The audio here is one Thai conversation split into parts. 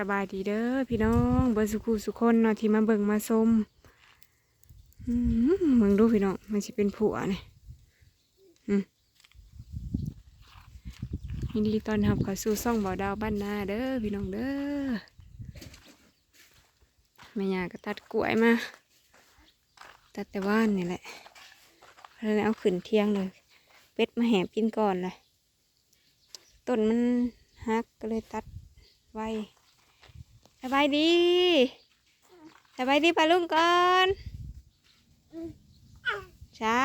สบายดีเด้อพี่น้องเบิร์สุขุสุคนเนาะที่มาเบิ่งมาชมอืมมึงดูพี่น้องมันสิเป็นผัวเนี่ยอืมยินดีตอนรับข้าสู่ซ่องบ่าวดาวบ้านนาเด้อพี่น้องเด้อแม่ยาก็ตัดกล้วยมาตัดแต่ว่านนี่แหละแล้วเอาขึ้นเที่ยงเลยเป็ดมาแหบกินก่อนเลยต้นมันฮักก็เลยตัดไว้ บายดีสบายดีปลาลุงก่อนใช่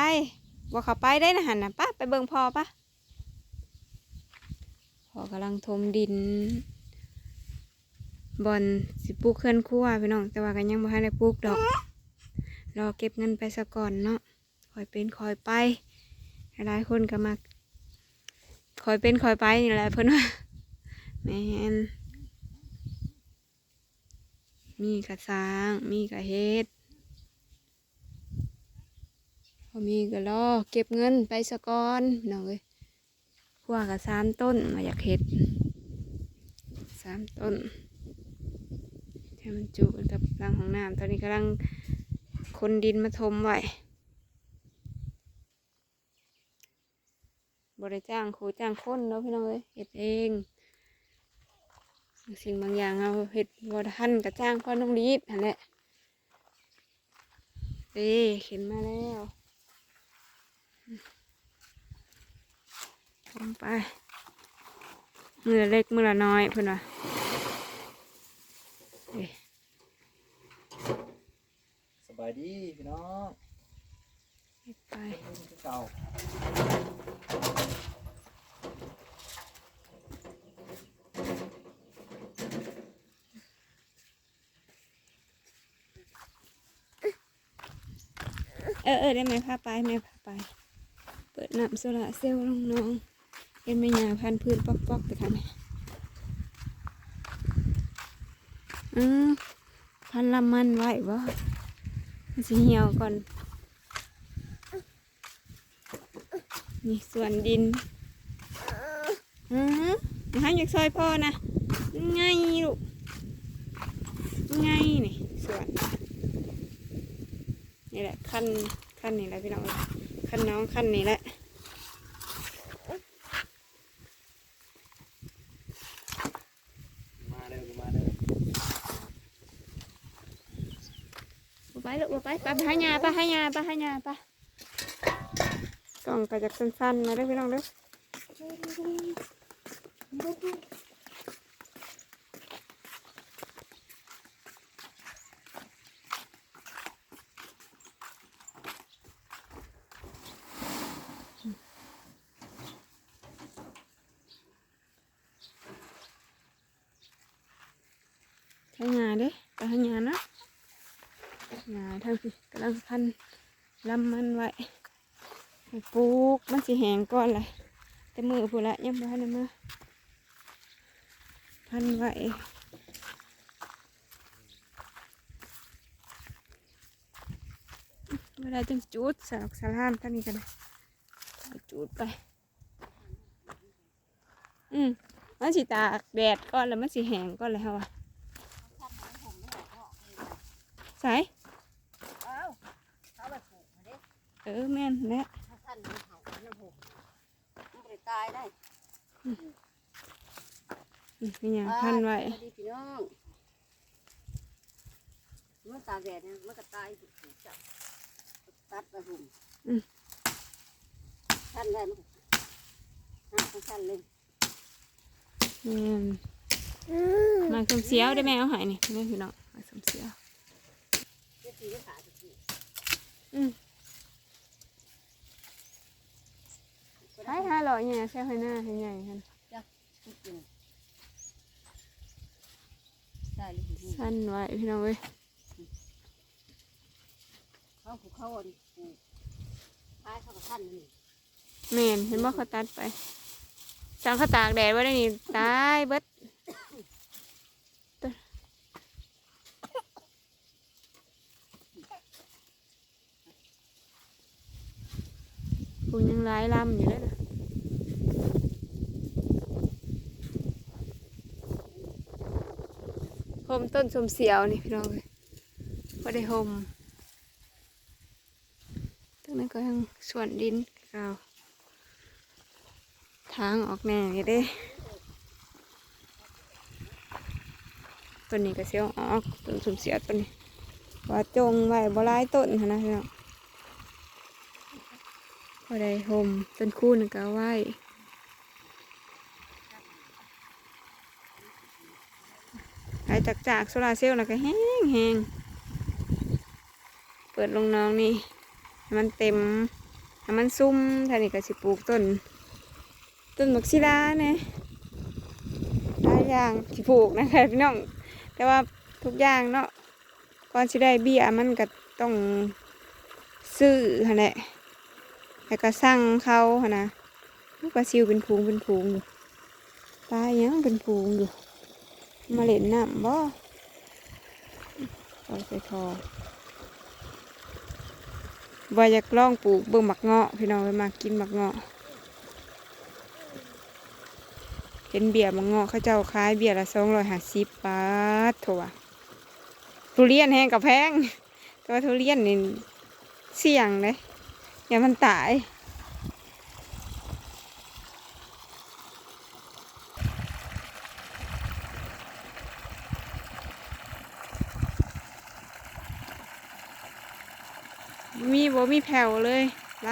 บอกเขาไปได้นะหันนะป้าไปเบิ่งพอปะพอกำลังทมดินบอนสิปลูกเคลื่อนคั่วพี่น้อง แต่ว่ากันยังบ่ทันได้ปลูกดอก รอเก็บเงินไปซะก่อนเนาะคอยเป็นคอยไปหลายคนก็มาคอยเป็นคอยไปนี่แหละเพื่อนว่าแม่น มีกระสร้าง มีกระเฮ็ดพอมีก็รอเก็บเงินไปสะก่อนน้องเอ้ยพวกกระสามต้นมาอยากเฮ็ดสามต้นให้มันจุกับรังของน้ำตอนนี้กำลังคนดินมาถมไว้บริจ้างครูจ้างคนเนาะพี่น้องเอ้ยเฮ็ดเอง สิ่งบางอย่างเราเฮ็ดบริทันกับจ้างพ่อน้องลีดนั่นแหละเด้เข็นมาแล้วลงไปมือละเล็กมือละน้อยเพื่อนว่าเด้สบายดีพี่น้องเฮ็ดไปเป็นรุ่นเก่า เออเออได้ไหมพาไปแม่พาไป เปิดน้ำโซลาเซลล์น้องเอ็นไม่ยาพันพื้นป๊อกๆไปทางไหนอืมพันลำมันไว้บ่สิเหี่ยวก่อน นี่ส่วนดินอือมาให้อยากซอยพ่อนะไงลูกไงนี่ส่วน นี่แหละขั้นขั้นนี้แหละพี่น้องขั้นน้องขั้นนี้แหละมาเด้อมาเด้อบ่ไปลูกบ่ไปไปไปหายาไปหายาไปหายาไปกล่องก็จากสั้นๆนะเด้อพี่น้องเด้อหายาเด้อไปหายานะหาทางพี่กำลังพัน ลำมันไว้ให้ปลูกมันสิแหงก่อนเลยแต่มือพูนละยังบ่ทันได้มาพันไว้เวลาจังจุดสลักสลามท่านี้กันจุดไปอืมมันสิตากแดดก่อนแล้วมันสิแหงก่อนเลยค่ะวะใส่ เอ้าเขาไปปลูกมาเด้ เออ แม่นแหละถ้าท่านมันเห่าน้ำผมมันไปตายได้อืมมีอย่างพันไว้สวัสดีพี่น้องมันตากแดดเนี่ยมันก็ตายถูกจับตัดไปผมอืมท่านได้มันฮะท่านเลยแม่นมาสมเสียวได้แม่เอาใหายนี่แม่พี่น้องมาสมเสียวจะ ได้ขาจะตีอืมให้ห้าร้อยเนี่ยแค่ให้หน้าให้ใหญ่กันกินได้หรือเปล่าสั้นไว้พี่น้องเว้ยเขาผูกเขาอ่อนปลูกท้ายเขาก็ท่านนี่แม่นเห็นบ่เขาตัดไปสั่งเขาตากแดดไว้ได้นี่ตายเบิดปูยังหลายลำอยู่เลยนะ มต้นสมเสียวนี่พี่น้องเลยบ่ได้หมตรงนั้นก็ยังส่วนดินเก่าทางออกแน่นี่เด้ต้นนี้ก็เสียวออกต้นสมเสียวต้นนี้ว่าจงไว้บ่หลายต้นนะพี่น้องบ่ได้หมต้นคู่นก็เอาไว้ หาย จากจากโซลาเซลล์แล้วก็แห้งแห้งเปิดลงน้องนี่ให้มันเต็มให้มันซุ่มท่านี่ก็สิปลูกต้น ต้นมักซิลาเนี่ยหลายอย่างสิปลูกนะคะพี่น้อง แต่ว่าทุกอย่างเนาะก่อนสิได้เบี้ยมันก็ต้องซื้อหั่นแหละแล้วก็สั่งเขาหั่นะลูกปลาซิวเป็นพูงเป็นพูงอยู่ปลายังเป็นพูงอยู่ มาเล่นน้ำบ่เอาใส่ทอว่าอยากลองปลูกเบิ่งหมักเงาะพี่น้องไปมากินหมักเงาะ เห็นเบียร์หมักเงาะเขาเจ้าขายเบียร์ละสองร้อยห้าสิบบาทโถวทุเรียนแห้งกับแพงแต่ว่าทุเรียนนี่เสี่ยงเลยอย่ามันตาย มีบ่มีแผ่วเลยไหล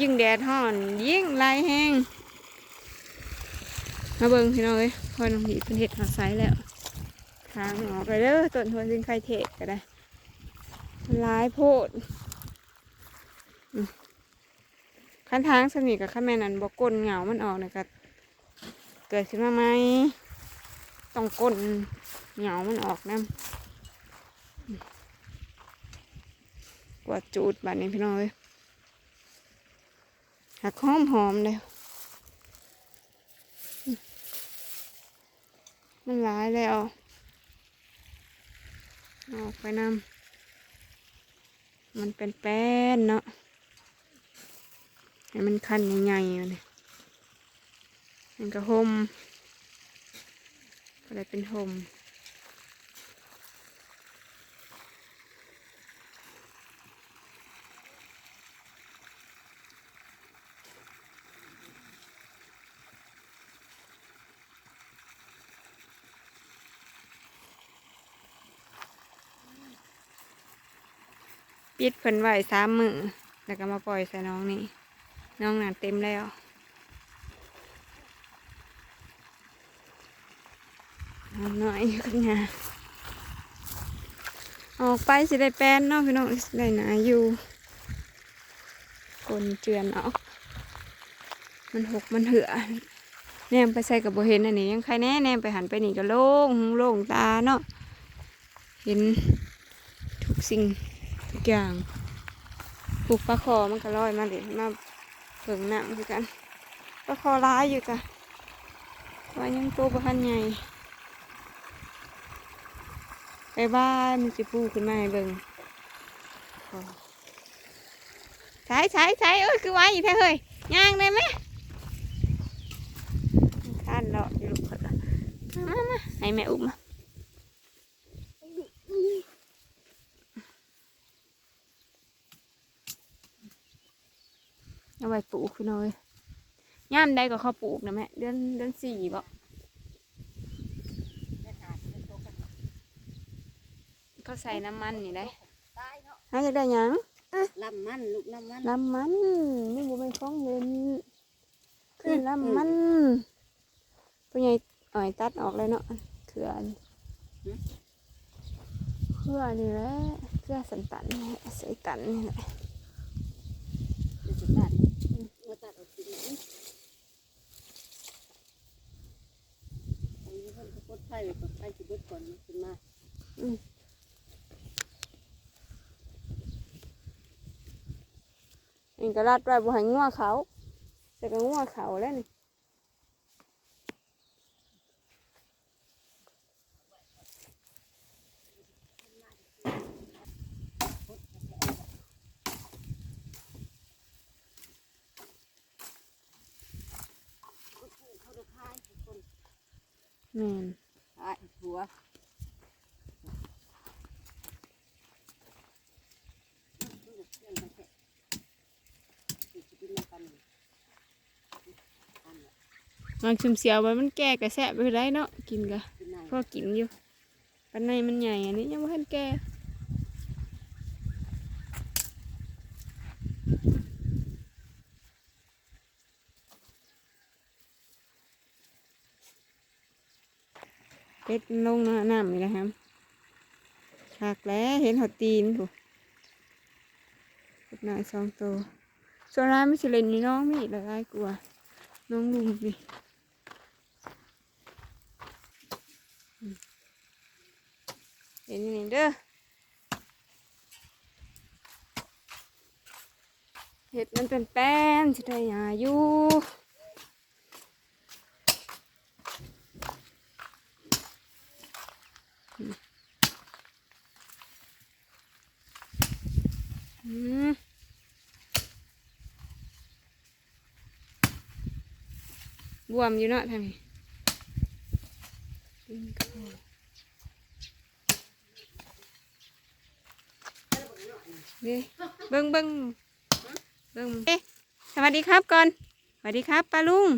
ยิ่งแดดห่อน ยิ่งไหลแห้งมาเบิ่งพี่น้องเอ้ยพอน้องหีเป็นเห็ดหาไซแล้วทางออกไปเด้อต้นทวนซิงไข่เทศก็ได้หลายโพดอืมคันทางสนิทกับข้าแม่นันบอกก้นเหงามันออกนะก็เกิดขึ้นมาไหมต้องก้นเหงามันออกนะ กว่าจูดบัดนี้พี่น้องเอ้ยหักหอมหอมเลยมันหลายแล้วออกไปนำมันเป็นแป้นเนาะให้มันคันใหญ่ๆเนี่ยมันก็ห่มก็เลยเป็นห่ม ปิดเพิ่นไว้สามมือแล้วก็มาปล่อยใส่น้องนี่น้องหน่ะเต็มแล้วเอาหน่อยขึ้นมาออกไปสิได้แป้นเนาะพี่น้องสิได้หนาอยู่คนเจือนออกมันหกมันเหือแนมไปใส่กับโบเห็นอันนี้ยังใครแน่แนมไปหันไปนี่ก็โล่งโล่งตาเนาะเห็นทุกสิ่ง ทุกอย่างผูกปลาคอมันก็ลอยมาเลยมาเผิงน้ำคือกันปลาคอร้ายอยู่จ้ะว่ายังโตบ้านใหญ่ไปบ้านมันจะปูขึ้นมาให้เบิ่งใช้ใช้ใช้เอ้ยคือไว้อยู่แท้เฮ้ยย่างได้ไหมท่านเลาะอยู่ลูกเพิ่นละมามามาให้แม่อุ้มมา เอาไว้ปลูกคือน้อยย่ามใดก็เขาปลูกนะแม่เดือนเดือนสี่บ่เขาใส่น้ำมันนี่ได้ตายเนาะน่าจะได้หยังลำมันลูกน้ำมันน้ำมันนี่บ่เป็นของเล่นคือน้ำมันผู้ใหญ่อ่อยตัดออกเลยเนาะเขื่อนเขื่อนี่แหละเขื่อสันตันนี่แหละใส่ตันนี่แหละ เดี๋ยวจะตัดเมื่อตัดออกกินนะอันนี้ เพิ่นก็ปลดไฟไว้ก่อนไฟสิเบิดก่อนมันขึ้นมานี่ก็รัดไว้บ่ให้งัวเขาแต่ก็งัวเขาแล้วนี่นแม่น หัวอันน่ะบางชุมเสียวไว้มันแก่กระแสะไปได้เนาะกินกะกินไหนพอกินอยู่ปันในมันใหญ่อันนี้ยังไม่ทันแก่ เป็ดลงน้ำนี่นะครับฉากแล้วเห็นหอตีนถูกหน่อยสองตัวส่วนร้ายไม่ใช่เล่นนี่น้องมีละลายกลัว น้องลุงนี่เห็นอยู่นี่เด้อเห็ดมันเป็นแป้นสิได้หาอยู่อืมอืม บวมอยู่เนาะทางนี้เบิ้งเบิ้งเบิ้งเอ๊สวัสดีครับก่อน สวัสดีครับป้าลุง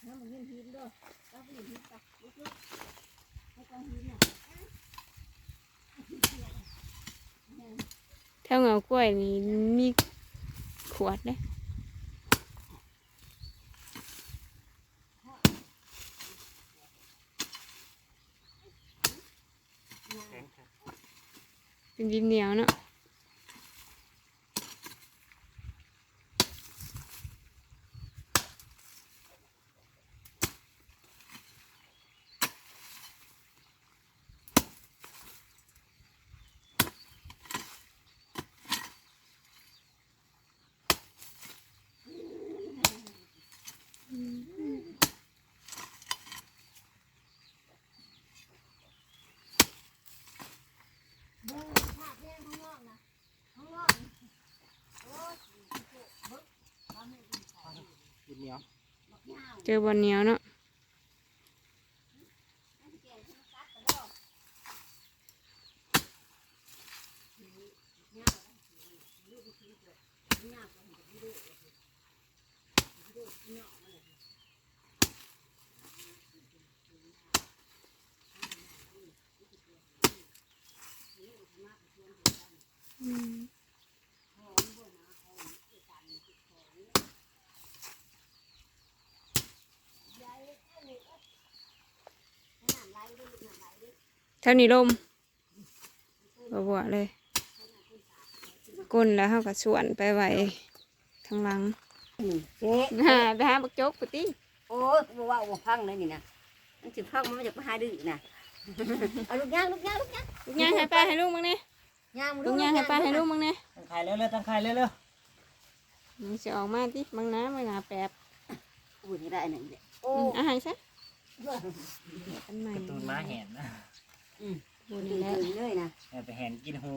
แถวเหงาเงากล้วยนี่มีขวดเลยเป็นดินเหนียวเนาะ นียวเจอบอลเหนียวเนาะอืม ท่านี้ลมบัวๆเลยก้นแล้วเขาก็สวนไปไว้ทางหลังเจ๊หาไปหาบักจกปติโอ้ยบ่ว่าบ่พังเลยนี่นะมันสิพังมันมาจากมาหาดื้อนะเอาลูกย่างลูกย่างลูกย่างลูกย่างให้ป้าให้ลูกมั้งเนี่ยย่างมาลูกย่างให้ป้าให้ลูกมั้งเนี่ยตั้งไข่เร็วๆตั้งไข่เร็วมันจะออกมาที่บางน้ำบางนาแปบอุ้ยนี่ได้หนึ่งเนี่ยโอ้อืมอาหารซะอันใหม่ๆตูนม้าแหนนะอืม บุญถึงแล้ว เลยนะเอาไปแหนกินหู